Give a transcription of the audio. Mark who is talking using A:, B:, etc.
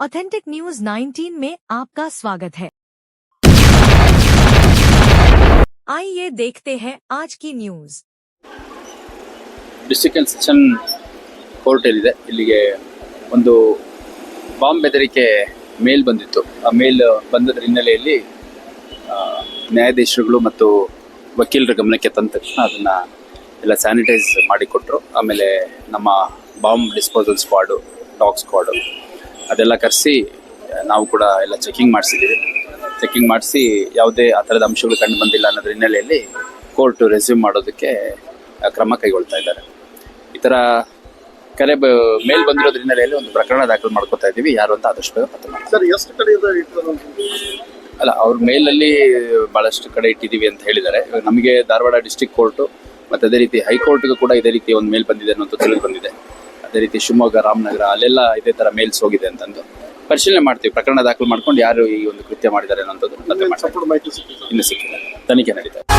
A: Authentic news 19 में आपका स्वागत है आइए देखते हैं आज की news
B: district and session court ಏನಿದೆ ಇಲ್ಲಿಗೆ ಒಂದು ಬಾಂಬ್ ಬೆದರಿಕೆ ಮೇಲ್ ಬಂದಿತ್ತು ಆ ಮೇಲ್ ಬಂದದ್ರ ಹಿನ್ನೆಲೆಯಲ್ಲಿ ಆ, ನ್ಯಾಯಾಧೀಶರುಗಳು ಮತ್ತು ವಕೀಲರ ಗಮನಕ್ಕೆ ತಂದ ತಕ್ಷಣ ಅದನ್ನ ಎಲ್ಲ ಸ್ಯಾನಿಟೈಸ್ ಮಾಡಿಕೊಟ್ರು ಆಮೇಲೆ ನಮ್ಮ bomb disposal squad dog squad ಅದೆಲ್ಲ ಕರೆಸಿ ನಾವು ಕೂಡ ಎಲ್ಲ ಚೆಕಿಂಗ್ ಮಾಡಿಸಿದ್ದೀವಿ. ಚೆಕಿಂಗ್ ಮಾಡಿಸಿ ಯಾವುದೇ ಆ ಥರದ ಅಂಶಗಳು ಕಂಡು ಬಂದಿಲ್ಲ ಅನ್ನೋದ್ರ ಹಿನ್ನೆಲೆಯಲ್ಲಿ ಕೋರ್ಟ್ ರೆಸ್ಯೂಮ್ ಮಾಡೋದಕ್ಕೆ ಕ್ರಮ ಕೈಗೊಳ್ತಾ ಇದ್ದಾರೆ. ಈ ಥರ ಕರೆ ಬ ಮೇಲ್ ಬಂದಿರೋದ್ರ ಹಿನ್ನೆಲೆಯಲ್ಲಿ ಒಂದು ಪ್ರಕರಣ ದಾಖಲು ಮಾಡ್ಕೊತಾ ಇದ್ದೀವಿ. ಯಾರು ಅಂತ ಆದಷ್ಟು ಬೇಗ ಪತ್ತೆ ಮಾಡಿ ಅಲ್ಲ ಅವ್ರ ಮೇಲಲ್ಲಿ ಭಾಳಷ್ಟು ಕಡೆ ಇಟ್ಟಿದ್ದೀವಿ ಅಂತ ಹೇಳಿದ್ದಾರೆ. ಇವಾಗ ನಮಗೆ ಧಾರವಾಡ ಡಿಸ್ಟಿಕ್ ಕೋರ್ಟು ಮತ್ತು ಅದೇ ರೀತಿ ಹೈಕೋರ್ಟ್ಗೂ ಕೂಡ ಇದೇ ರೀತಿ ಒಂದು ಮೇಲ್ ಬಂದಿದೆ ಅನ್ನೋದು ತಿಳಿದು ಬಂದಿದೆ. ಅದೇ ರೀತಿ ಶಿವಮೊಗ್ಗ ರಾಮನಗರ ಅಲ್ಲೆಲ್ಲ ಇದೇ ತರ ಮೇಲ್ಸ್ ಹೋಗಿದೆ ಅಂತಂದು ಪರಿಶೀಲನೆ ಮಾಡ್ತೀವಿ. ಪ್ರಕರಣ ದಾಖಲು ಮಾಡ್ಕೊಂಡು ಯಾರು ಈ ಒಂದು ಕೃತ್ಯ ಮಾಡಿದ್ದಾರೆ
C: ಸಿಕ್ಕಿದೆ
B: ಇನ್ನು ಸಿಕ್ಕಿದೆ ತನಿಖೆ ನಡೀತಾ ಇದೆ.